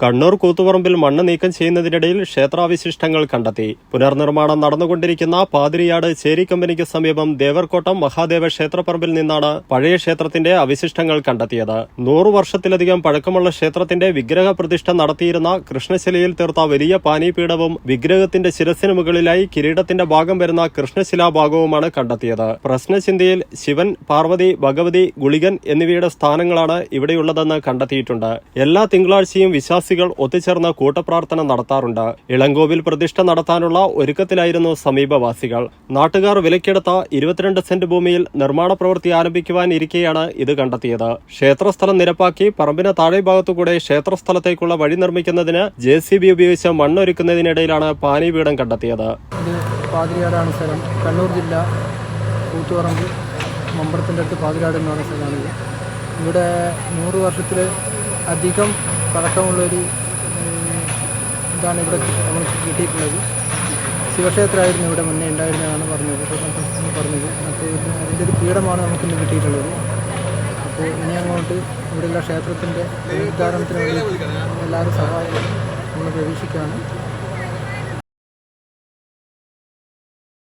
കണ്ണൂർ കൂത്തുപറമ്പിൽ മണ്ണ് നീക്കം ചെയ്യുന്നതിനിടയിൽ ക്ഷേത്രാവശിഷ്ടങ്ങൾ കണ്ടെത്തി. പുനർനിർമ്മാണം നടന്നുകൊണ്ടിരിക്കുന്ന പാതിരിയാട് ചേരി കമ്പനിക്ക് സമീപം ദേവർക്കോട്ടം മഹാദേവ ക്ഷേത്രപ്പറമ്പിൽ നിന്നാണ് പഴയ ക്ഷേത്രത്തിന്റെ അവശിഷ്ടങ്ങൾ കണ്ടെത്തിയത്. നൂറു വർഷത്തിലധികം പഴക്കമുള്ള ക്ഷേത്രത്തിന്റെ വിഗ്രഹ പ്രതിഷ്ഠ നടത്തിയിരുന്ന കൃഷ്ണശിലയിൽ തീർത്ത വലിയ പാനീപീഠവും വിഗ്രഹത്തിന്റെ ശിരസിന് മുകളിലായി കിരീടത്തിന്റെ ഭാഗം വരുന്ന കൃഷ്ണശിലാഭാഗവുമാണ് കണ്ടെത്തിയത്. പ്രശ്നചിന്തയിൽ ശിവൻ പാർവതി ഭഗവതി ഗുളികൻ എന്നിവയുടെ സ്ഥാനങ്ങളാണ് ഇവിടെയുള്ളതെന്ന് കണ്ടെത്തിയിട്ടുണ്ട്. എല്ലാ തിങ്കളാഴ്ചയും വിശ്വാസികൾ ഒത്തുചേർന്ന് കൂട്ടപ്രാർത്ഥന നടത്താറുണ്ട്. ഇളങ്കോവിൽ പ്രതിഷ്ഠ നടത്താനുള്ള ഒരുക്കത്തിലായിരുന്നു സമീപവാസികൾ. നാട്ടുകാർ വിലക്കെടുത്ത ഇരുപത്തിരണ്ട് സെന്റ് ഭൂമിയിൽ നിർമ്മാണ പ്രവൃത്തി ആരംഭിക്കുവാനിരിക്കെയാണ് ഇത് കണ്ടെത്തിയത്. ക്ഷേത്രസ്ഥലം നിരപ്പാക്കി പറമ്പിന് താഴെ ഭാഗത്തുകൂടെ ക്ഷേത്രസ്ഥലത്തേക്കുള്ള വഴി നിർമ്മിക്കുന്നതിന് ജെ സി ബി ഉപയോഗിച്ച് മണ്ണൊരുക്കുന്നതിനിടയിലാണ് പാനീപീഠം കണ്ടെത്തിയത്. പാതിരിയാടാണ് കണ്ണൂർ ജില്ല മമ്പറത്തിന്റെ അടുത്ത് പാതിരാട് എന്ന് പറയുന്ന സ്ഥലമാണിത്. ഇവിടെ നൂറ് വർഷത്തിൽ അധികം പഴക്കമുള്ളൊരു ഇതാണ് ഇവിടെ നമുക്ക് കിട്ടിയിട്ടുള്ളത്. ശിവക്ഷേത്രമായിരുന്നു ഇവിടെ മുന്നേ ഉണ്ടായിരുന്നതാണ് പറഞ്ഞത്. പറഞ്ഞത്. അപ്പോൾ അതിന്റെ ഒരു പീഠമാണ് നമുക്കിന്ന് കിട്ടിയിട്ടുള്ളത്. അപ്പോൾ ഇനി അങ്ങോട്ട് ഇവിടെയുള്ള ക്ഷേത്രത്തിന്റെ ഉദ്ഘാടനത്തിന് വേണ്ടി എല്ലാവരും സഹായം നമ്മൾ പ്രതീക്ഷിക്കുകയാണ്.